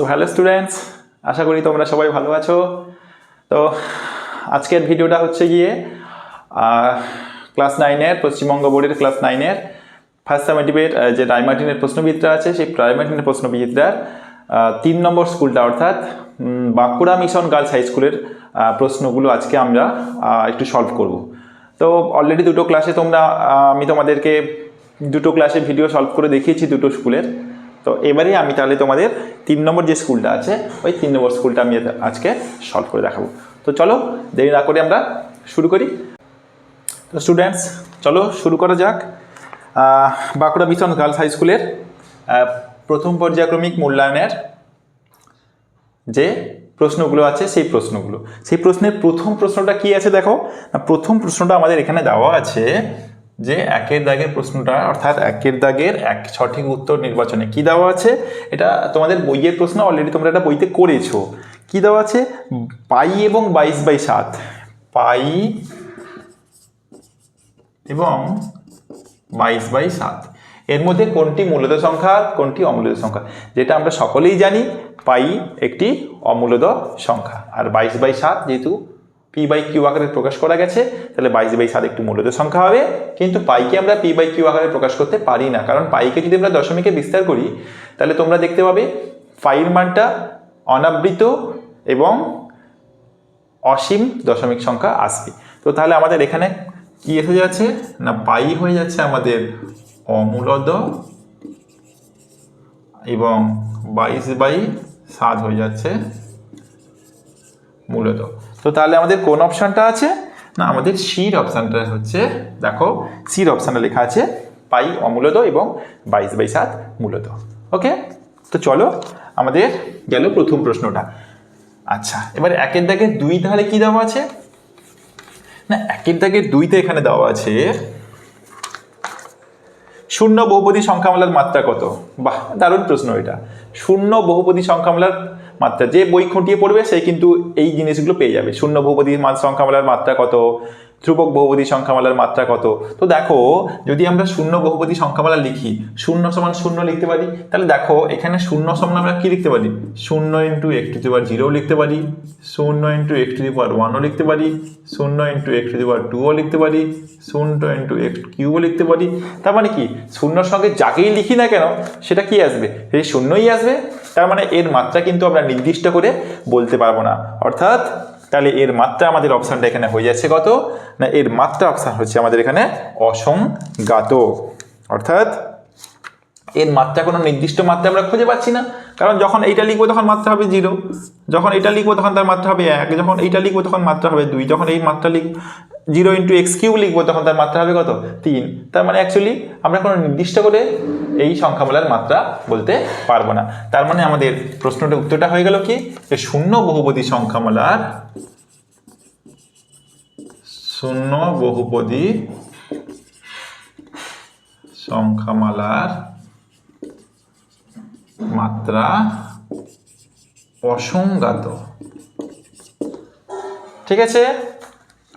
So hello students আশা করি তোমরা সবাই ভালো আছো। তো আজকের ভিডিওটা হচ্ছে গিয়ে ক্লাস নাইনের পশ্চিমবঙ্গ বোর্ডের ক্লাস নাইনের ফার্স্ট সেমেটিভের যে রায়মার্টিনের প্রশ্নবিদ্যা আছে সেই রায়মার্টিনের প্রশ্নবিদ্যার আহ, তিন নম্বর স্কুলটা অর্থাৎ বাঁকুড়া মিশন গার্লস হাই স্কুলের প্রশ্নগুলো আজকে আমরা একটু সলভ করব। তো অলরেডি দুটো ক্লাসে তোমরা আমি তোমাদেরকে দুটো ক্লাসে ভিডিও সলভ করে দেখিয়েছি দুটো স্কুলের। তো এবারে আমি তাহলে তোমাদের তিন নম্বর যে স্কুলটা আছে, ওই তিন নম্বর স্কুলটা আমি আজকে সলভ করে দেখাবো। তো চলো, দেরি না করে আমরা শুরু করি। তো স্টুডেন্টস চলো শুরু করা যাক। বাঁকুড়া মিশন গার্লস হাই স্কুলের প্রথম পর্যায়ক্রমিক মূল্যায়নের যে প্রশ্নগুলো আছে, সেই প্রশ্নগুলো। সেই প্রশ্নের প্রথম প্রশ্নটা কি আছে দেখো? প্রথম প্রশ্নটা আমাদের এখানে দেওয়া আছে যে একের দাগের প্রশ্নটা, অর্থাৎ একের দাগের এক সঠিক উত্তর নির্বাচনে কি দেওয়া আছে, এটা তোমাদের বইয়ের প্রশ্ন অলরেডি তোমরা এটা বইতে করেছ। কি দেওয়া আছে? পাই এবং বাইশ বাই সাত। পাই এবং বাইশ বাই সাত। এর মধ্যে কোনটি মূলত সংখ্যা, কোনটি অমূলত সংখ্যা? যেটা আমরা সকলেই জানি, পাই একটি অমূলত সংখ্যা। আর বাইশ বাই সাত যেহেতু পি বাই কিউ আকারে প্রকাশ করা গেছে, তাহলে বাইশ বাই সাত একটি মূলত সংখ্যা হবে। কিন্তু পাইকে আমরা পি বাই কিউ আকারে প্রকাশ করতে পারি না, কারণ পাইকে যদি আমরা দশমিকে বিস্তার করি, তাহলে তোমরা দেখতে পাবে পাইয়ের মানটা অনাবৃত এবং অসীম দশমিক সংখ্যা আসবে। তো তাহলে আমাদের এখানে কি এসে যাচ্ছে? না পাই হয়ে যাচ্ছে আমাদের অমূলদ এবং বাইশ বাই সাত হয়ে যাচ্ছে মূলত তো তাহলে আমাদের কোন অপশানটা আছে? না, আমাদের সির অপশানটা হচ্ছে, দেখো সির অপশানটা লেখা আছে, পাই অমূলত এবং বাইশ বাই সাত মূলত ওকে? তো চলো, আমাদের গেল প্রথম প্রশ্নটা। আচ্ছা এবার একের দাগে দুই তাহলে কি দেওয়া আছে? না, একের দাগে দুইতে এখানে দেওয়া আছে, শূন্য বহুপদী সংখ্যামালার মাত্রা কত? বাহ, দারুণ প্রশ্ন এটা। শূন্য বহুপদী সংখ্যামালার মাত্রা যে বই খুঁটিয়ে পড়বে সে কিন্তু এই জিনিসগুলো পেয়ে যাবে। শূন্য বহুপদী মা- সংখ্যামালার মাত্রা কত? ধ্রুবক বহুপদী সংখ্যামালার মাত্রা কত? তো দেখো, যদি আমরা শূন্য বহুপদী সংখ্যামালা লিখি, শূন্য সমান শূন্য লিখতে পারি, তাহলে দেখো, এখানে শূন্য সমান আমরা কি লিখতে পারি? শূন্য into x to the power zero লিখতে পারি, শূন্য ইন্টু এক্স টু পাওয়ার ওয়ানও লিখতে পারি, শূন্য ইন্টু এক্স টু পাওয়ার টুও লিখতে পারি, শূন্য ইন্টু এক্স কিউও লিখতে পারি। তার মানে কি? শূন্যর সঙ্গে যাকেই লিখি না কেন, সেটা কি আসবে? সেই শূন্যই আসবে। তার মানে এর মাত্রা কিন্তু আমরা নির্দিষ্ট করে বলতে পারব না। অর্থাৎ তাহলে এর মাত্রা আমাদের অপশানটা এখানে হয়ে যাচ্ছে কত? না, এর মাত্রা অপশান হচ্ছে আমাদের এখানে অসংজ্ঞাত। অর্থাৎ এর মাত্রা কোনো নির্দিষ্ট মাত্রা আমরা খুঁজে পাচ্ছি না। কারণ যখন এইটা লিখব তখন মাত্রা হবে জিরো যখন এটা লিখব তখন তার মাত্রা হবে এক। যখন এইটা লিখব তখন মাত্রা হবে দুই। যখন এই মাত্রা লিখ জিরো ইন্টু এক্স কিউ লিখব, তখন তার মাত্রা হবে কত? তিন। তার মানে অ্যাকচুয়ালি আমরা কোনো নির্দিষ্ট করে এই সংখ্যামালার মাত্রা বলতে পারব না। তার মানে আমাদের প্রশ্নটা উত্তরটা হয়ে গেল কি? যে শূন্য বহুপদী সংখ্যামালার শূন্য বহুপদী সংখ্যামালার মাত্রা অসংজ্ঞাত। ঠিক আছে?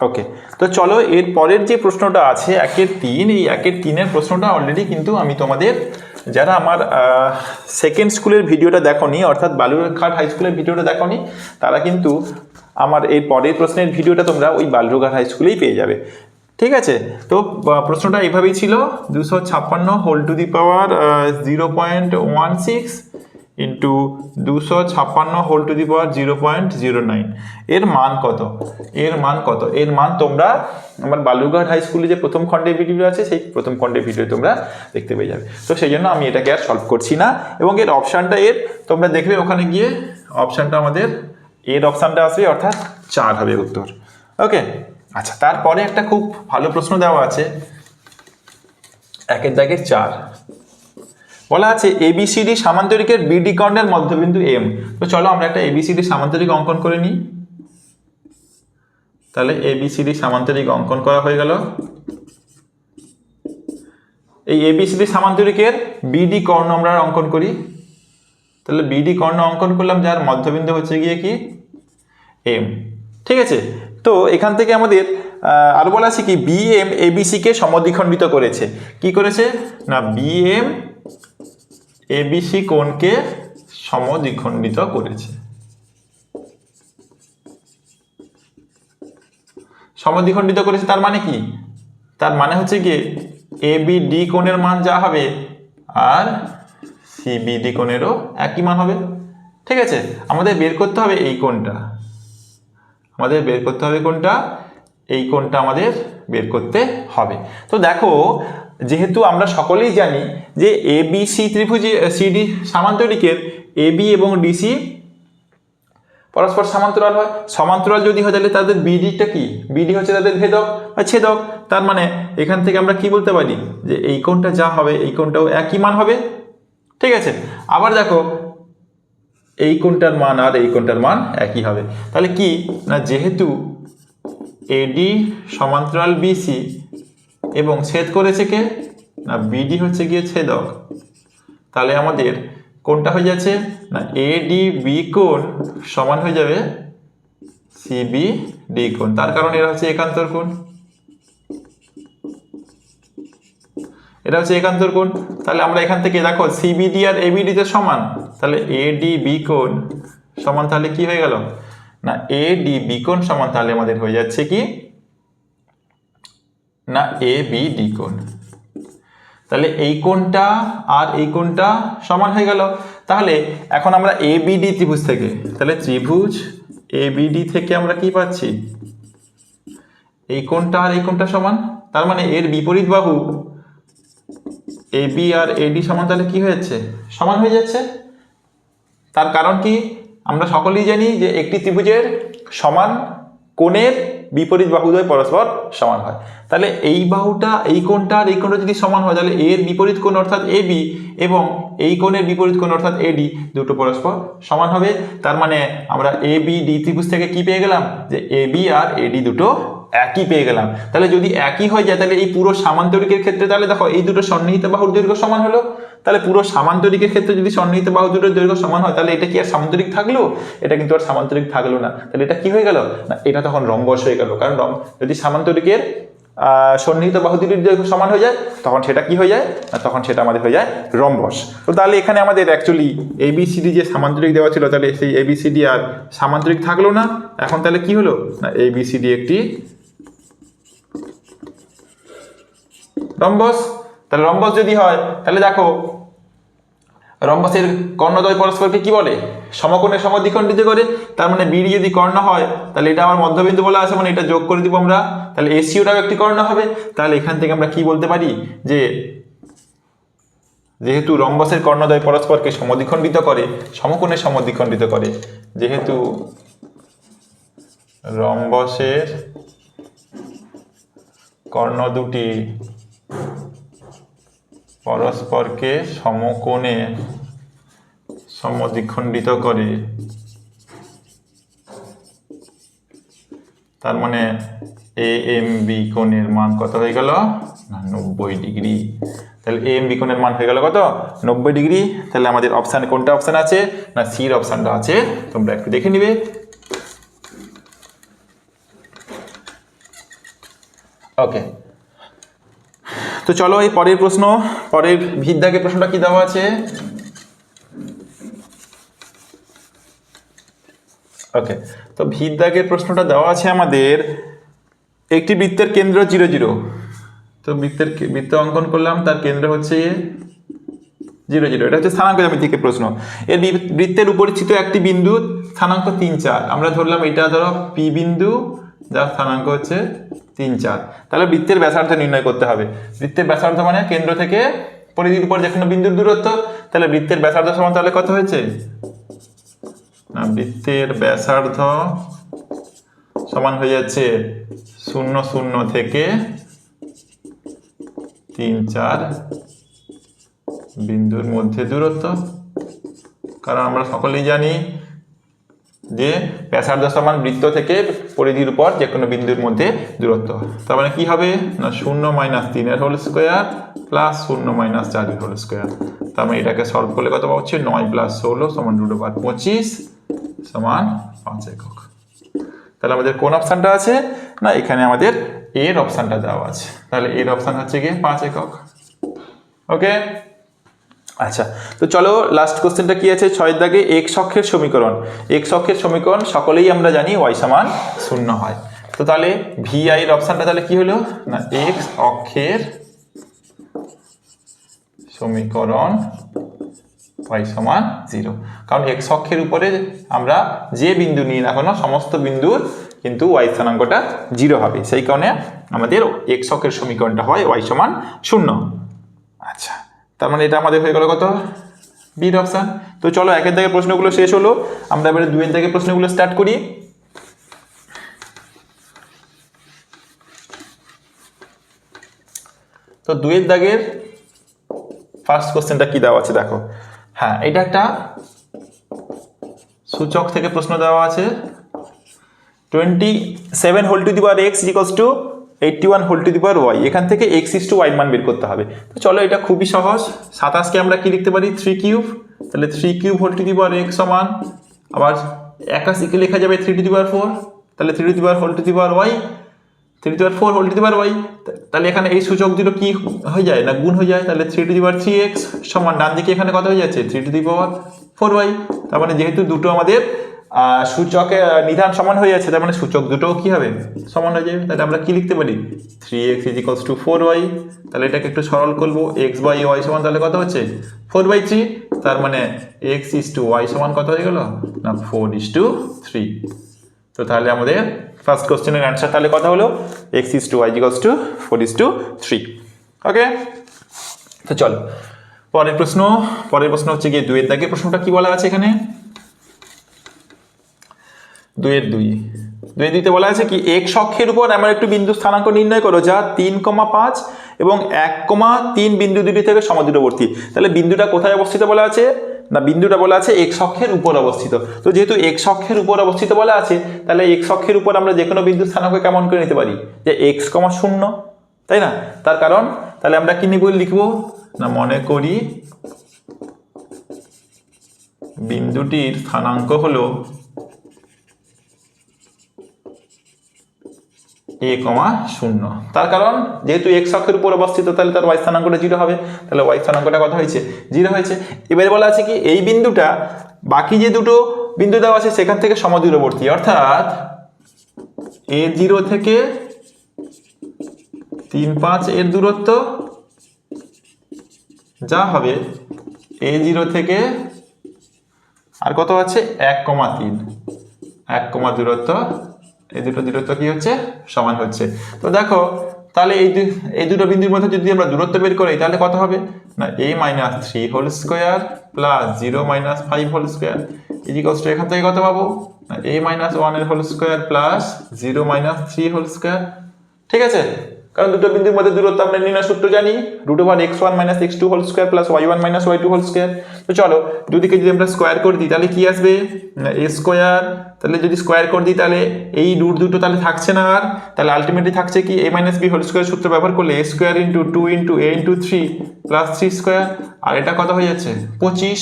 ওকে তো চলো, এর পরের যে প্রশ্নটা আছে, একের তিন, এই একের তিনের প্রশ্নটা অলরেডি কিন্তু আমি তোমাদের, যারা আমার সেকেন্ড স্কুলের ভিডিওটা দেখনি, অর্থাৎ বালুরঘাট হাই স্কুলের ভিডিওটা দেখনি, তারা কিন্তু আমার এই পরের প্রশ্নের ভিডিওটা তোমরা ওই বালুরঘাট হাই স্কুলেই পেয়ে যাবে। ঠিক আছে? তো প্রশ্নটা এইভাবেই ছিল। দুশো ছাপ্পান্ন whole to the power zero point one six into দুশো ছাপ্পান্ন whole to the power zero point zero nine এর মান কত? এর মান কত? এর মান তোমরা আমার বালুরঘাট হাই স্কুলে যে প্রথম খণ্ডের ভিডিও আছে, সেই প্রথম খণ্ডের ভিডিও তোমরা দেখতে পেয়ে যাবে। তো সেই জন্য আমি এটাকে আর সলভ করছি না। এবং এর অপশানটা এর, তোমরা দেখবে ওখানে গিয়ে অপশানটা আমাদের, এর অপশানটা আসবে, অর্থাৎ চার হবে উত্তর। ওকে আচ্ছা তারপরে একটা খুব ভালো প্রশ্ন দেওয়া আছে। একের দাগের চার। বলা আছে এবিসিডি সামান্তরিকের বিডি কর্ণের মধ্যবিন্দু এম তো চলো আমরা একটা এবিসিডি সামান্তরিক অঙ্কন করে নিই। তাহলে এবিসিডি সামান্তরিক অঙ্কন করা হয়ে গেল। এই এবিসিডি সামান্তরিকের বিডি কর্ণ আমরা অঙ্কন করি। তাহলে বিডি কর্ণ অঙ্কন করলাম, যার মধ্যবিন্দু হচ্ছে গিয়ে কি? এম ঠিক আছে? তো এখান থেকে আমাদের আরও বলা আছে কি? বিএম এবিসিকে সমদ্বিখণ্ডিত করেছে। কি করেছে? না বিএম এবিসি কোণকে সমদ্বিখণ্ডিত করেছে। সমদ্বিখণ্ডিত করেছে তার মানে কি? তার মানে হচ্ছে কি এ বি ডি কোণের মান যা হবে আর সিবিডি কোণেরও একই মান হবে। ঠিক আছে? আমাদের বের করতে হবে এই কোণটা। আমাদের বের করতে হবে কোনটা এই কোণটা আমাদের বের করতে হবে। তো দেখো যেহেতু আমরা সকলেই জানি যে এ বি সি ত্রিভুজ সিডি সামান্তরিকের এ বি এবং ডিসি পরস্পর সমান্তরাল হয়। সমান্তরাল যদি হয় তাহলে তাদের বিডিটা কি? বিডি হচ্ছে তাদের ভেদক বা ছেদক। তার মানে এখান থেকে আমরা কি বলতে পারি? যে এই কোণটা যা হবে, এই কোণটাও একই মান হবে। ঠিক আছে? আবার দেখো, এই কোণটার মান আর এই কোণটার মান একই হবে। তাহলে কি? না, যেহেতু এডি সমান্তরাল বিসি এবং ছেদ করেছে কে? না বিডি হচ্ছে গিয়ে ছেদক। তাহলে আমাদের কোনটা হয়ে যাচ্ছে? না এডি বি কোণ সমান হয়ে যাবে সিবি ডি কোণ। তার কারণ এরা হচ্ছে একান্তর কোণ। এটা হচ্ছে একান্তর কোণ। তাহলে আমরা এখান থেকে, দেখো সিবিডি আর এবিডি তে সমান। তাহলে এডি বি কোণ সমান তাহলে কি হয়ে গেল? না এডি বি কোণ সমান তাহলে আমাদের হয়ে যাচ্ছে কি? না এ বি ডি কোণ। তাহলে এই কোণটা আর এই কোণটা সমান হয়ে গেল। তাহলে এখন আমরা এ বিডি ত্রিভুজ থেকে, তাহলে ত্রিভুজ এ বিডি থেকে আমরা কি পাচ্ছি? এই কোণটা আর এই কোণটা সমান। তার মানে এর বিপরীত বাহু এ বি আর এডি সমান, তাহলে কি হয়েছে? সমান হয়ে যাচ্ছে। তার কারণ কি? আমরা সকলেই জানি যে একটি ত্রিভুজের সমান কোণের বিপরীত বাহুদ্বয় পরস্পর সমান হয়। তাহলে এই বাহুটা, এই কোণটা আর এই কোণটা যদি সমান হয়, তাহলে এর বিপরীত কোণ অর্থাৎ এ বি এবং এই কোণের বিপরীত কোণ অর্থাৎ এডি দুটো পরস্পর সমান হবে। তার মানে আমরা এ বি ডি ত্রিভুজ থেকে কি পেয়ে গেলাম? যে এ বি আর এডি দুটো একই পেয়ে গেলাম। তাহলে যদি একই হয়ে যায়, তাহলে এই পুরো সামান্তরিকের ক্ষেত্রে তাহলে দেখো এই দুটো সন্নিহিত বাহুর দৈর্ঘ্য সমান হলো। তাহলে পুরো সামান্তরিকের ক্ষেত্রে যদি সন্নিহিত বাহু দুটোর দৈর্ঘ্য সমান হয়, তাহলে এটা কি আর সামান্তরিক থাকল? এটা কিন্তু আর সামান্তরিক থাকল না। তাহলে এটা কি হয়ে গেল? না, এটা তখন রম্বস হয়ে গেল। কারণ যদি সামান্তরিকের সন্নিহিত বাহু দুটির দৈর্ঘ্য সমান হয়ে যায়, তখন সেটা কি হয়ে যায়? না, তখন সেটা আমাদের হয়ে যায় রম্বস। তো তাহলে এখানে আমাদের অ্যাকচুয়ালি এবিসিডি যে সামান্তরিক দেওয়া ছিল, তাহলে সেই এবিসিডি আর সামান্তরিক থাকল না। এখন তাহলে কি হলো? না এবিসিডি একটি রম্বস। তাহলে রম্বস যদি হয়, তাহলে দেখো রম্বসের কর্ণদ্বয় পরস্পরকে কি বলে? সমকোণে সমদ্বিখণ্ডিত করে। তার মানে বিড়ি যদি কর্ণ হয়, তাহলে এটা আমার মধ্যবিন্দু বলা আছে মানে এটা যোগ করে দিব আমরা। তাহলে এসিওটাও একটি কর্ণ হবে। তাহলে এখান থেকে আমরা কি বলতে পারি? যে যেহেতু রম্বসের কর্ণদ্বয় পরস্পরকে সমদ্বিখণ্ডিত করে, সমকোণে সমদ্বিখণ্ডিত করে, যেহেতু রম্বসের কর্ণ দুটি পরস্পরকে সমকোণে সমদ্বিখণ্ডিত করে। তার মানে এ এম বি কোণের মান কত হয়ে গেল? না, নব্বই ডিগ্রি। তাহলে এ এম বি কোণের মান হয়ে গেল কত? নব্বই ডিগ্রি। তাহলে আমাদের অপশান কোনটা অপশান আছে? না সির অপশানটা আছে। তোমরা একটু দেখে নিবে। ওকে তো চলো এই পরের প্রশ্ন, পরের ভিদ্যাকে প্রশ্নটা কি দেওয়া আছে? ওকে তো ভিদ্যাকের প্রশ্নটা দেওয়া আছে আমাদের একটি বৃত্তের কেন্দ্র জিরো জিরো। তো বৃত্তের বৃত্ত অঙ্কন করলাম, তার কেন্দ্র হচ্ছে জিরো জিরো। এটা হচ্ছে স্থানাঙ্ক জ্যামিতিকের প্রশ্ন এর বৃত্তের উপরিচিত একটি বিন্দু, স্থানাঙ্ক তিন চার। আমরা ধরলাম এটা ধরো পি বিন্দু যার স্থানাঙ্ক হচ্ছে তিন চার। তাহলে বৃত্তের ব্যাসার্ধ নির্ণয় করতে হবে। বৃত্তের ব্যাসার্ধ মানে কেন্দ্র থেকে পরিধির উপর যে কোনো বিন্দুর দূরত্ব। তাহলে বৃত্তের ব্যাসার্ধ সমান তাহলে কত হয়েছে? না, বৃত্তের ব্যাসার্ধ সমান হয়ে যাচ্ছে শূন্য শূন্য থেকে তিন চার বিন্দুর মধ্যে দূরত্ব। কারণ আমরা সকলেই জানি যে ব্যাসার্ধ সমান বৃত্ত থেকে পরিধির উপর যে কোনো বিন্দুর মধ্যে দূরত্ব। তার মানে কি হবে? না, শূন্য মাইনাস তিনের হোল স্কোয়ার প্লাস শূন্য মাইনাস চারের হোল স্কোয়ার। তার মানে এটাকে সলভ করলে কত পাচ্ছি নয় প্লাস ষোলো সমান রুট ওভার পঁচিশ সমান পাঁচ একক। তাহলে আমাদের কোন অপশানটা আছে? না, এখানে আমাদের এর অপশানটা দেওয়া আছে। তাহলে এর অপশান হচ্ছে গিয়ে পাঁচ একক। ওকে? আচ্ছা তো চলো লাস্ট কোশ্চেনটা কি আছে? ছয়ের দাগে এক্স অক্ষের সমীকরণ। এক্স অক্ষের সমীকরণ সকলেই আমরা জানি ওয়াই সমান শূন্য হয়। তো তাহলে ভি আই এর অপশানটা তাহলে কি হলো? না এক্স অক্ষের সমীকরণ ওয়াই সমান জিরো কারণ এক্স অক্ষের উপরে আমরা যে বিন্দু নিই না কোনো, সমস্ত বিন্দুর কিন্তু ওয়াই স্থানাঙ্কটা জিরো হবে। সেই কারণে আমাদের এক্স অক্ষের সমীকরণটা হয় ওয়াই সমান শূন্য। আচ্ছা তার মানে এটা আমাদের হয়ে গেল কত? বির অপশান তো চলো একের দাগের প্রশ্নগুলো শেষ হলো। আমরা এবারে দুয়ের দাগের প্রশ্নগুলো স্টার্ট করি। তো দুয়ের দাগের ফার্স্ট কোশ্চেনটা কি দেওয়া আছে দেখো। হ্যাঁ এটা একটা সূচক থেকে প্রশ্ন দেওয়া আছে। Twenty seven whole to the power x equals to eighty one whole to the power y এখান থেকে এক্স ইস টু ওয়াই মান বের করতে হবে। তো চলো, এটা খুবই সহজ। সাতাশকে আমরা কি লিখতে পারি? থ্রি কিউব তাহলে three cube whole to the power x সমান, আবার একাশিকে লেখা যাবে three to the power four তাহলে three to the power whole to the power y three to power four whole to the power y তাহলে এখানে এই সূচক দুটো কি হয়ে যায় না গুণ হয়ে যায়? তাহলে three to the power three x সমান ডান দিকে এখানে কত হয়ে যাচ্ছে? Three to the power four y তার মানে যেহেতু দুটো আমাদের সূচকে নিধান সমান হয়ে যাচ্ছে, তার মানে সূচক দুটোও কি হবে? সমান হয়ে যাবে। তাহলে আমরা কি লিখতে পারি? Three x is equals to four y তাহলে এটাকে একটু সরল করব। এক্স বাই ওয়াই সমান তাহলে কত হচ্ছে? ফোর বাই থ্রি তার মানে এক্স ইস টু ওয়াই সমান কত হয়ে গেল? না ফোর ইস টু থ্রি তো তাহলে আমাদের ফার্স্ট কোশ্চেনের অ্যান্সার তাহলে কথা হলো? X is to y equals to four is to three okay তো চলো, পরের প্রশ্ন পরের প্রশ্ন হচ্ছে গিয়ে দুয়ের দাগের প্রশ্নটা কি বলা আছে এখানে? দুয়ের দুই। দুই দুইতে বলা আছে কি, এক অক্ষের উপর এমন একটু বিন্দু স্থানাঙ্ক নির্ণয় করো যা তিন কমা পাঁচ এবং এক কমা তিন বিন্দু দুটি থেকে সমদূরবর্তী। তাহলে বিন্দুটা কোথায় অবস্থিত বলা আছে? না, বিন্দুটা বলা আছে এক অক্ষের উপর অবস্থিত। তো যেহেতু এক অক্ষের উপর অবস্থিত বলা আছে, তাহলে এক অক্ষের উপর আমরা যে কোনো বিন্দু স্থানাঙ্ক কেমন করে নিতে পারি? যে এক্স কমা শূন্য, তাই না? তার কারণ, তাহলে আমরা কি নিব, লিখব? না, মনে করি বিন্দুটির স্থানাঙ্ক হলো এ কমা শূন্য। তার কারণ, যেহেতু এক্স অক্ষের উপর অবস্থিত, তাহলে তার ওয়াই স্থানাঙ্কটা জিরো হবে। তাহলে ওয়াই স্থানাঙ্কটা কত হয়েছে? জিরো হয়েছে। এবারে বলা আছে কি, এই বিন্দুটা, বাকি যে দুটো বিন্দু দেওয়া আছে, সেখান থেকে সমদূরবর্তী। অর্থাৎ এ জিরো থেকে তিন পাঁচ এর দূরত্ব যা হবে এ জিরো থেকে আর কত আছে? এক কমা তিন। এক কমা দূরত্ব এই দুটো দূরত্ব কি হচ্ছে? সমান হচ্ছে। তো দেখো, তাহলে এই এই দুটো বিন্দুর মধ্যে যদি আমরা দূরত্ব বের করি, তাহলে কত হবে? না a minus three whole square plus zero minus five whole square equals to এখান থেকে কত পাবো? না এ মাইনাস ওয়ানের whole square plus zero minus three whole square ঠিক আছে? কারণ দুটো বিন্দুর মধ্যে দূরত্ব আমরা নির্ণয় সূত্র জানি root over x one minus x two whole square plus y one minus y two whole square তো চলো, দুদিকে যদি আমরা স্কোয়ার করে দিই, তাহলে কি আসবে? এ স্কোয়ার তাহলে যদি স্কোয়ার করে দিই, তাহলে এই রুট দুটো তাহলে থাকছে না আর? তাহলে আলটিমেটলি থাকছে কি? A minus b whole square সূত্র ব্যবহার করলে a square into two into a into three plus three square আর এটা কত হয়ে যাচ্ছে? পঁচিশ।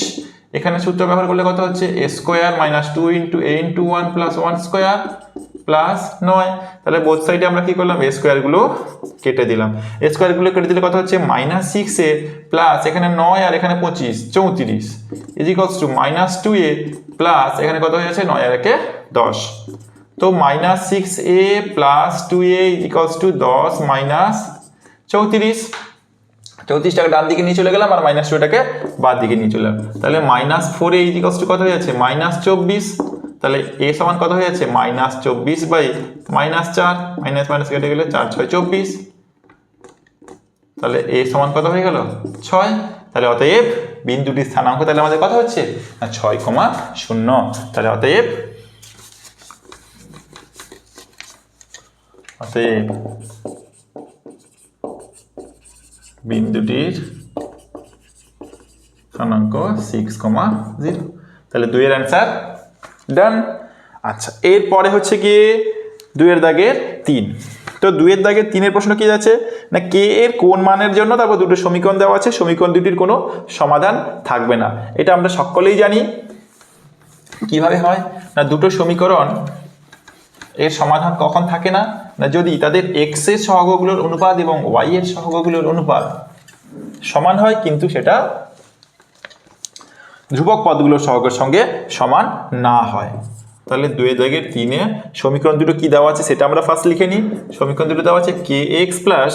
এখানে সূত্র ব্যবহার করলে কত হচ্ছে? A square minus two into a into one plus one square plus নয়। তাহলে বোথ সাইডে আমরা কি করলাম? এ স্কোয়ারগুলো কেটে দিলাম। এ স্কোয়ারগুলো কেটে দিলে কথা হচ্ছে মাইনাস সিক্স এ প্লাস এখানে নয় আর এখানে পঁচিশ, চৌত্রিশ। Equals to minus two a plus এখানে কত হয়ে যাচ্ছে? নয় আর একে দশ। তো minus six a plus two a equals to দশ মাইনাস চৌত্রিশ। চৌত্রিশটাকে ডান দিকে নিয়ে চলে গেলাম আর মাইনাস টুটাকে বাদ দিকে নিয়ে চলে গেলাম। তাহলে minus four a equals to কত হয়ে যাচ্ছে? মাইনাস চব্বিশ। তাহলে এ সমান কত হয়ে যাচ্ছে? মাইনাস চব্বিশ বাই মাইনাস চার মাইনাস মাইনাস কেটে গেলে চার, ছয়, চব্বিশ। তাহলে এ সমান কত হয়ে গেল? ছয়। তাহলে অতএব বিন্দুটির স্থানাঙ্ক তাহলে আমাদের কত হচ্ছে? না, ছয় কমা শূন্য। তাহলে অতএব অতএব বিন্দুটির স্থানাঙ্ক সিক্স কমা জিরো তাহলে দুইয়ের অ্যান্সার ডান আচ্ছা এরপরে হচ্ছে গিয়ে দুইয়ের দাগের তিন। তো দুইয়ের দাগের তিনের প্রশ্ন কি যাচ্ছে না, কে এর কোন মানের জন্য তারপর দুটো সমীকরণ দেওয়া আছে, সমীকরণ দুটির কোনো সমাধান থাকবে না। এটা আমরা সকলেই জানি। কীভাবে হয়? না, দুটো সমীকরণ এর সমাধান কখন থাকে না? না, যদি তাদের এক্সের সহগগুলোর অনুপাত এবং ওয়াই এর সহগগুলোর অনুপাত সমান হয়, কিন্তু সেটা ধ্রুবক পদগুলোর সহগের সঙ্গে সমান না হয়। তাহলে দুই দাগের তিনে সমীকরণ দুটো কি দেওয়া আছে সেটা আমরা ফার্স্ট লিখে নিই। সমীকরণ দুটো দেওয়া আছে k x plus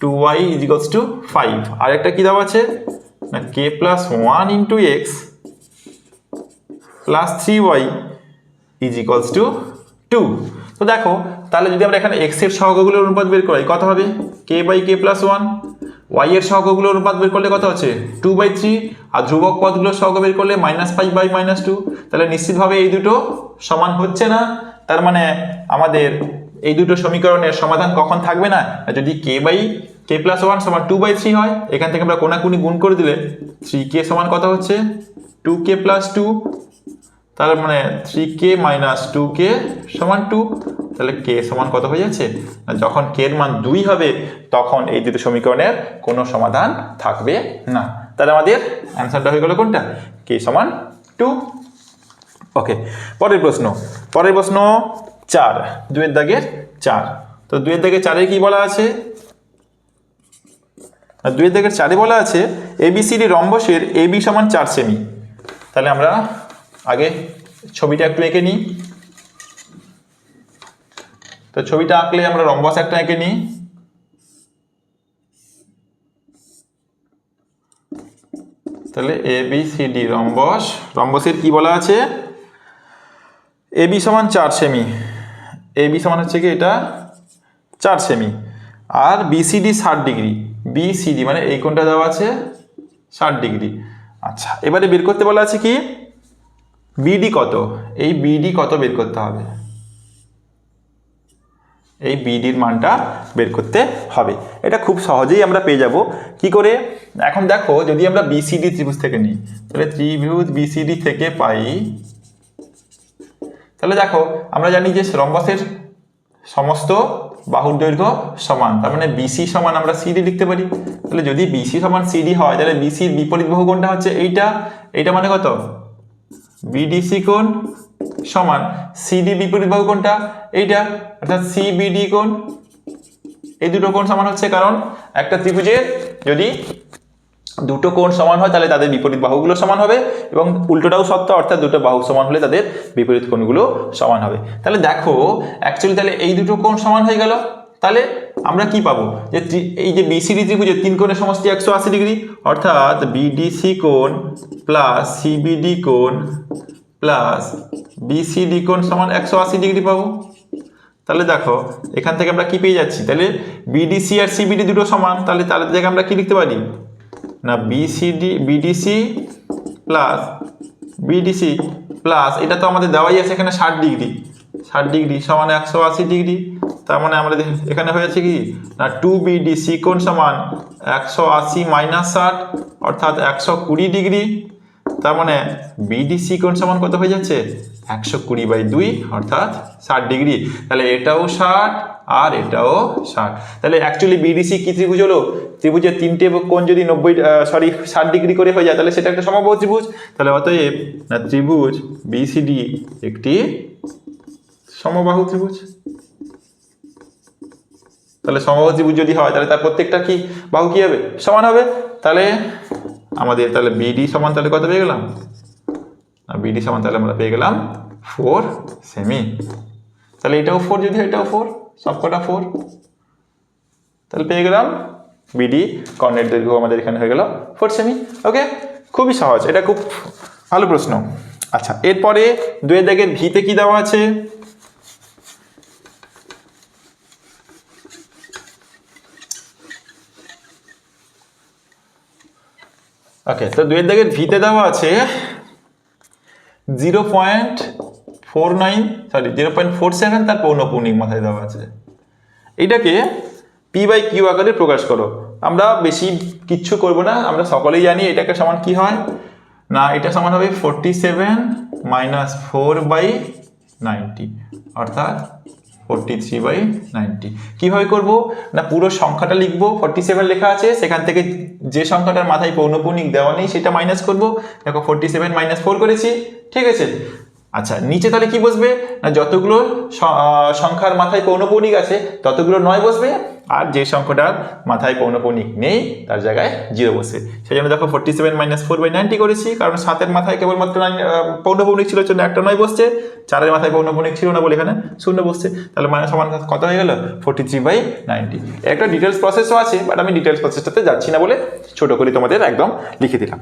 two y equals to five আর একটা কি দেওয়া আছে? না k plus one into x plus three y is equals to two তো দেখো তাহলে যদি আমরা এখানে এক্সের সহগগুলোর অনুপাত বের করি কত হবে? K by k plus one y এর সহগগুলোর অনুপাত বের করলে কত হচ্ছে? টু বাই থ্রি আর ধ্রুবক পদগুলোর সহগ বের করলে minus five by minus two তাহলে নিশ্চিতভাবে এই দুটো সমান হচ্ছে না। তার মানে আমাদের এই দুটো সমীকরণের সমাধান কখন থাকবে না? যদি k by k plus one সমান টু বাই থ্রি হয়, এখান থেকে আমরা কোনাকুনি গুণ করে দিলে থ্রি কে সমান কত হচ্ছে? টু কে প্লাস টু তার মানে three k minus two k সমান টু তাহলে কে সমান কত হয়ে যাচ্ছে? যখন কে এর মান দুই হবে, তখন এই দুটো সমীকরণের কোনো সমাধান থাকবে না। তাহলে আমাদের অ্যান্সারটা হয়ে গেল কোনটা? কে সমান টু ওকে পরের প্রশ্ন। পরের প্রশ্ন চার দুয়ের দাগের চার। তো দুয়ের দাগের চারে কি বলা আছে? দুয়ের দাগের চারে বলা আছে এবিসিডি রম্বসের এবি সমান চার সেমি তাহলে আমরা আগে ছবিটা একটু এঁকে নিই। তো ছবিটা আঁকলে আমরা রম্বস একটা এঁকে নিই। তাহলে A, B, C, D rhombus রম্বসের কি বলা আছে? এ, বি সমান চার সেমি। এ, বি সমান হচ্ছে কি এটা? চার সেমি। আর বিসিডি ষাট ডিগ্রি। বিসিডি মানে এই কোনটা দেওয়া আছে? ষাট ডিগ্রি। আচ্ছা এবারে বের করতে বলা আছে কি? বিডি কত? এই বিডি কত বের করতে হবে? এই বিডির মানটা বের করতে হবে। এটা খুব সহজেই আমরা পেয়ে যাব। কি করে? এখন দেখো, যদি আমরা বিসিডি ত্রিভুজ থেকে নিই, তাহলে ত্রিভুজ বিসিডি থেকে পাই, তাহলে দেখো, আমরা জানি যে রম্বসের সমস্ত বাহুর দৈর্ঘ্য সমান, তার মানে বিসি সমান আমরা সিডি লিখতে পারি। তাহলে যদি বিসি সমান সিডি হয়, তাহলে বিসির বিপরীত বাহু কোনটা হচ্ছে এইটা। এইটা মানে কত? বিডিসি কোণ সমান সিডি বিপরীত বাহু কোনটা এইটা, অর্থাৎ সিবিডি কোণ। এই দুটো কোণ সমান হচ্ছে কারণ একটা ত্রিভুজের যদি দুটো কোণ সমান হয়, তাহলে তাদের বিপরীত বাহুগুলো সমান হবে এবং উল্টোটাও সত্য, অর্থাৎ দুটো বাহু সমান হলে তাদের বিপরীত কোণগুলো সমান হবে। তাহলে দেখো অ্যাকচুয়ালি তাহলে এই দুটো কোণ সমান হয়ে গেল। তাহলে আমরা কি পাবো? যে এই যে বিসিডি ত্রিভুজের তিন কোণের সমষ্টি একশো আশি ডিগ্রি, অর্থাৎ বিডিসি কোণ প্লাস সিবিডি কোণ প্লাস বিসিডি কোণ সমান একশো আশি ডিগ্রি পাবো। তাহলে দেখো, এখান থেকে আমরা কি পেয়ে যাচ্ছি? তাহলে বিডিসি আর সিবিডি দুটো সমান, তাহলে তাদের জায়গায় আমরা কি লিখতে পারি? না BCD BDC plus BDC plus এটা তো আমাদের দেওয়াই আছে এখানে ষাট ডিগ্রি। ষাট ডিগ্রি সমান একশো আশি ডিগ্রি। তার মানে আমাদের এখানে হয়েছে কি? না টু বিডিসি কোণ সমান একশো আশি মাইনাস ষাট, অর্থাৎ একশো কুড়ি ডিগ্রি। তার মানে বিডিসি কোণ সমান কত হয়ে যাচ্ছে? একশো কুড়ি বাই দুই, অর্থাৎ ষাট ডিগ্রি। তাহলে এটাও ষাট আর এটাও ষাট। তাহলে অ্যাকচুয়ালি বিডিসি কি ত্রিভুজ হলো? ত্রিভুজের তিনটে কোণ যদি নব্বই সরি ষাট ডিগ্রি করে হয়ে যায়, তাহলে সেটা একটা সমবাহু ত্রিভুজ। তাহলে অতএব, না, ত্রিভুজ বিসিডি একটি সমবাহু ত্রিভুজ। তাহলে সমবাহু ত্রিভুজ যদি হয়, তাহলে তার প্রত্যেকটা কি? বাহু কি হবে? সমান হবে? তাহলে আমাদের তাহলে বিডি সমান তাহলে কত পেয়ে গেলাম? বিডি সমান তাহলে আমরা পেয়ে গেলাম ফোর সেমি তাহলে এটাও ফোর যদি এটাও ফোর সবকটা ফোর তাহলে পেয়ে গেলাম বিডি কর্ণের দৈর্ঘ্য আমাদের এখানে হয়ে গেল ফোর সেমি ওকে খুবই সহজ, এটা খুব ভালো প্রশ্ন। আচ্ছা এরপরে দুয়ের দাগের ভিতে কি দেওয়া আছে? ওকে তো দুয়ের দাগের ভিতে দেওয়া আছে zero point four nine sorry zero point four seven তার পৌনপৌনিক মাথায় দেওয়া আছে। এইটাকে পি বাই কিউ আকারে প্রকাশ করো। আমরা বেশি কিচ্ছু করব না, আমরা সকলেই জানি এটাকে সমান কি হয়? না, এটা সমান হবে forty seven minus four by ninety অর্থাৎ ফোরটি থ্রি বাই নাইনটি কীভাবে করব? না, পুরো সংখ্যাটা লিখব ফোরটি সেভেন লেখা আছে, সেখান থেকে যে সংখ্যাটার মাথায় পৌনপুনিক দেওয়া নেই, সেটা মাইনাস করব। দেখো ফোরটি সেভেন মাইনাস ফোর করেছি, ঠিক আছে? আচ্ছা নিচে তাহলে কি বসবে? না, যতগুলো সংখ্যার মাথায় পৌনপৌনিক আছে, ততগুলো নয় বসবে? আর যে সংখ্যাটার মাথায় পৌনপৌনিক নেই, তার জায়গায় জিরো বসে। সেই জন্য দেখো forty seven minus four by ninety করেছি, কারণ সাতের মাথায় কেবলমাত্র পৌনপৌনিক ছিল, জন্য একটা নয় বসছে। চারের মাথায় পৌনপৌনিক ছিল না বলে এখানে শূন্য বসছে। তাহলে মানে সমান কত হয়ে গেল? ফোর্টি থ্রি বাই নাইনটি একটা ডিটেলস প্রসেসও আছে বাট আমি ডিটেলস প্রসেসটাতে যাচ্ছি না বলে ছোট করে তোমাদের একদম লিখে দিলাম।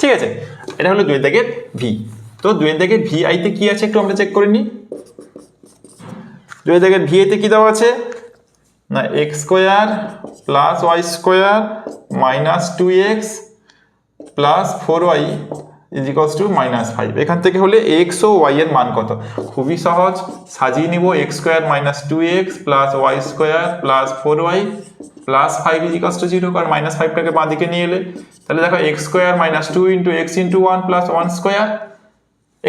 ঠিক আছে? এটা হলো দুই দাগের ভি তো দুই দাগের ভি আইতে কী আছে একটু আমরা চেক করে নিই। দুই দাগের ভি আইতে কি দেওয়া আছে? না x square plus y square minus two x plus four y equals to minus five এখান থেকে হলে এক্স ও ওয়াই এর মান কত? খুবই সহজ। সাজিয়ে নিব x square minus two x plus y square plus four y plus five equals to zero কারণ মাইনাস ফাইভটাকে বাঁ দিকে নিয়ে এলে। তাহলে দেখো x square minus two into x into one plus one square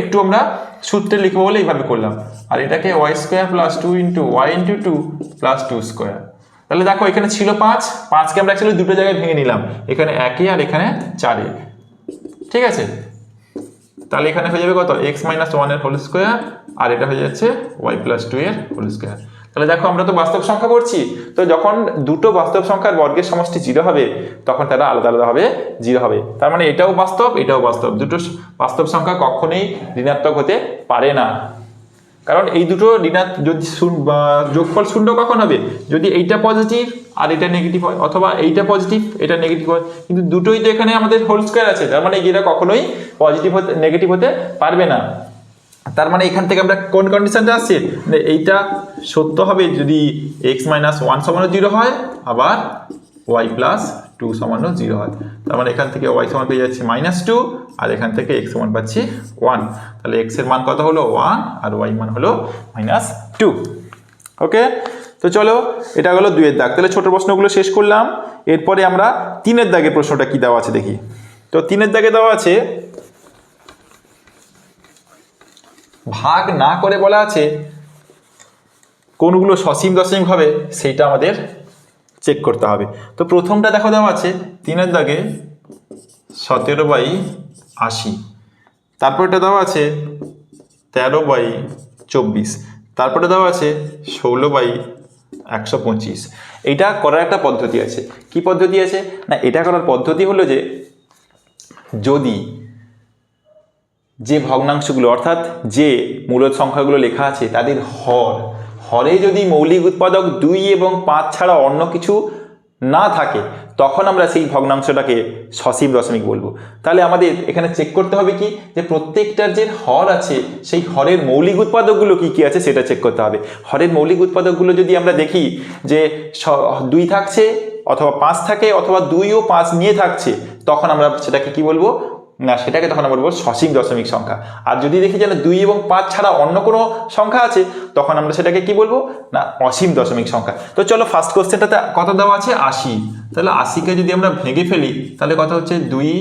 একটু আমরা সূত্রে লিখব বলে এইভাবে করলাম। আর এটাকে y square plus two into y into two plus two square তাহলে দেখো, এখানে ছিল পাঁচ, পাঁচকে আমরা অ্যাকচুয়ালি দুটো জায়গায় ভেঙে নিলাম। এখানে একে আর এখানে চারে। ঠিক আছে? তাহলে এখানে হয়ে যাবে কত? এক্স মাইনাস ওয়ানের হোল স্কোয়ার আর এটা হয়ে যাচ্ছে ওয়াই প্লাস টু এর হোল স্কোয়ার তাহলে দেখো আমরা তো বাস্তব সংখ্যা করছি তো যখন দুটো বাস্তব সংখ্যার বর্গের সমষ্টি জিরো হবে, তখন তারা আলাদা আলাদা হবে জিরো হবে। তার মানে এটাও বাস্তব এটাও বাস্তব। দুটো বাস্তব সংখ্যা কখনোই ঋণাত্মক হতে পারে না। কারণ এই দুটো ঋণাত যদি যোগফল শূন্য কখন হবে? যদি এইটা পজিটিভ আর এটা নেগেটিভ হয়, অথবা এইটা পজিটিভ এটা নেগেটিভ হয়। কিন্তু দুটোই তো এখানে আমাদের হোল স্কোয়ার আছে। তার মানে এরা কখনোই পজিটিভ হতে নেগেটিভ হতে পারবে না। তার মানে এখান থেকে আমরা কোন কন্ডিশনটা আসছে? মানে এইটা সত্য হবে যদি এক্স মাইনাস ওয়ান সমানো জিরো হয়, আবার ওয়াই প্লাস টু সমানো জিরো হয়। তার মানে এখান থেকে ওয়াই সমান পেয়ে যাচ্ছে মাইনাস টু আর এখান থেকে এক্স সমান পাচ্ছি ওয়ান তাহলে এক্সের মান কত হলো? ওয়ান আর ওয়াই মান হলো মাইনাস টু ওকে তো চলো, এটা হলো দুইয়ের দাগ। তাহলে ছোট প্রশ্নগুলো শেষ করলাম। এরপরে আমরা তিনের দাগের প্রশ্নটা কি দেওয়া আছে দেখি। তো তিনের দাগে দেওয়া আছে, ভাগ না করে বলা আছে কোনগুলো সসীম দশমিক হবে, সেইটা আমাদের চেক করতে হবে। তো প্রথমটা দেখো দেওয়া আছে, তিনের দাগে সতেরো বাই আশি। তারপরটা দেওয়া আছে তেরো বাই চব্বিশ। তারপরে দেওয়া আছে ষোলো বাই একশো পঁচিশ। এটা করার একটা পদ্ধতি আছে। কি পদ্ধতি আছে? না, এটা করার পদ্ধতি হলো যে, যদি যে ভগ্নাংশগুলো, অর্থাৎ যে মূলত সংখ্যাগুলো লেখা আছে, তাদের হর হরে যদি মৌলিক উৎপাদক দুই এবং পাঁচ ছাড়া অন্য কিছু না থাকে, তখন আমরা সেই ভগ্নাংশটাকে সসীম দশমিক বলব। তাহলে আমাদের এখানে চেক করতে হবে কি? যে প্রত্যেকটার যে হর আছে, সেই হরের মৌলিক উৎপাদকগুলো কি কি আছে সেটা চেক করতে হবে। হরের মৌলিক উৎপাদকগুলো যদি আমরা দেখি যে দুই থাকছে অথবা পাঁচ থাকে অথবা দুই ও পাঁচ নিয়ে থাকছে, তখন আমরা সেটাকে কি বলব? না, সেটাকে তখন আমরা বলব সসীম দশমিক সংখ্যা। আর যদি দেখি যেন দুই এবং পাঁচ ছাড়া অন্য কোনো সংখ্যা আছে, তখন আমরা সেটাকে কি বলব? না, অসীম দশমিক সংখ্যা। তো চলো ফার্স্ট কোশ্চেনটাতে কত দেওয়া আছে? আশি। তাহলে আশিকে যদি আমরা ভেঙে ফেলি, তাহলে কথা হচ্ছে? দুই,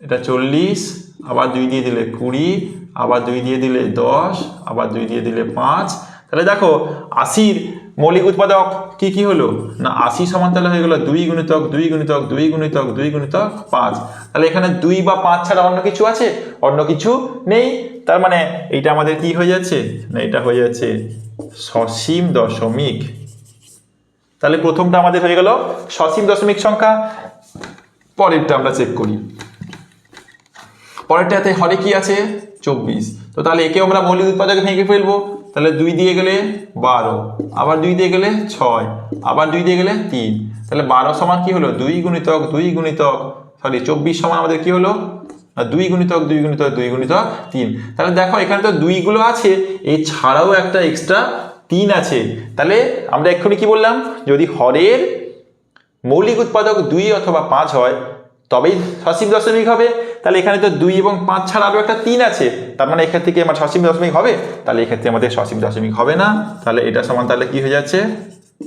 এটা চল্লিশ, আবার দুই দিয়ে দিলে কুড়ি, আবার দুই দিয়ে দিলে দশ, আবার দুই দিয়ে দিলে পাঁচ। তাহলে দেখো, আশির মৌলিক উৎপাদক, কি কি হলো? না, আশি সমান তাহলে হয়ে গেল, দুই গুণিতক দুই গুণিতক দুই গুণিতক দুই গুণিতক, পাঁচ। তাহলে এখানে দুই বা পাঁচ ছাড়া অন্য কিছু আছে? অন্য কিছু নেই। তার মানে এইটা আমাদের কি হয়ে যাচ্ছে? না, এটা হয়ে যাচ্ছে সসীম দশমিক। তাহলে প্রথমটা আমাদের হয়ে গেল সসীম দশমিক সংখ্যা। পরেরটা আমরা চেক করি। পরেরটাতে হরে কি আছে? চব্বিশ। তো তাহলে একে আমরা মৌলিক উৎপাদকে ভেঙে ফেলব। তাহলে দুই দিয়ে গেলে বারো, আবার দুই দিয়ে গেলে ছয়, আবার দুই দিয়ে গেলে তিন। তাহলে বারো সমান কি হলো? দুই গুণিতক দুই গুণিতক সরি চব্বিশ সমান আমাদের কি হলো? দুই গুণিতক দুই গুণিতক দুই গুণিতক, তিন। তাহলে দেখো, এখানে তো দুইগুলো আছে, এছাড়াও একটা এক্সট্রা তিন আছে। তাহলে আমরা এক্ষুনি কি বললাম? যদি হরের মৌলিক উৎপাদক দুই অথবা পাঁচ হয়, তবেই সসীম দশমিক হবে। তাহলে এখানে তো দুই এবং পাঁচ ছাড়া আরও একটা তিন আছে। তার মানে এখান থেকে আমার সসীম দশমিক হবে। তাহলে এক্ষেত্রে আমাদের সসীম দশমিক হবে না। তাহলে এটা সমান তাহলে কি হয়ে যাচ্ছে?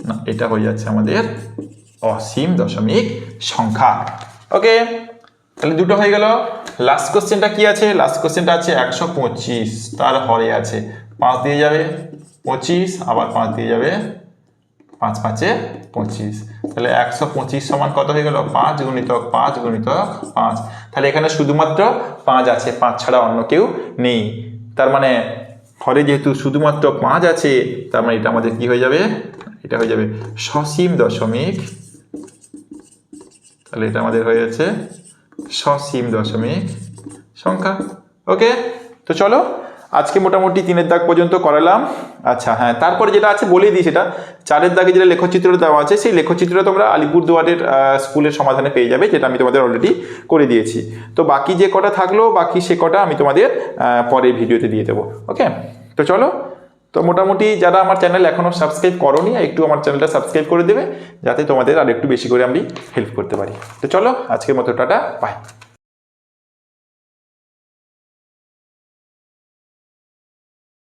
না, এটা হয়ে যাচ্ছে আমাদের অসীম দশমিক সংখ্যা। ওকে তাহলে দুটো হয়ে গেল। লাস্ট কোশ্চেনটা কি আছে? লাস্ট কোশ্চেনটা আছে একশো পঁচিশ। তার হরে আছে। পাঁচ দিয়ে যাবে পঁচিশ, আবার পাঁচ দিয়ে যাবে পাঁচ পাঁচে পঁচিশ। তাহলে একশো পঁচিশ সমান কত হয়ে গেল? পাঁচ গুণিতক পাঁচ গুণিতক পাঁচ। তাহলে এখানে শুধুমাত্র পাঁচ আছে, পাঁচ ছাড়া অন্য কেউ নেই। তার মানে হরে যেহেতু শুধুমাত্র পাঁচ আছে, তার মানে এটা আমাদের কি হয়ে যাবে? এটা হয়ে যাবে সসীম দশমিক। তাহলে এটা আমাদের হয়ে যাচ্ছে সসীম দশমিক সংখ্যা। ওকে, তো চলো আজকে মোটামুটি তিনের দাগ পর্যন্ত করালাম। আচ্ছা হ্যাঁ তারপরে যেটা আছে বলেই দিই সেটা, চারের দাগে যেটা লেখচিত্র দেওয়া আছে, সেই লেখচিত্রটা তোমরা আলিপুরদুয়ারের স্কুলের সমাধানে পেয়ে যাবে, যেটা আমি তোমাদের অলরেডি করে দিয়েছি। তো বাকি যে কটা থাকল, বাকি সে কটা আমি তোমাদের পরের ভিডিওতে দিয়ে দেবো ওকে তো চলো, তো মোটামুটি যারা আমার চ্যানেল এখনও সাবস্ক্রাইব করনি, একটু আমার চ্যানেলটা সাবস্ক্রাইব করে দেবে, যাতে তোমাদের আর একটু বেশি করে আমি হেল্প করতে পারি। তো চলো, আজকের মতো, টাটা বাই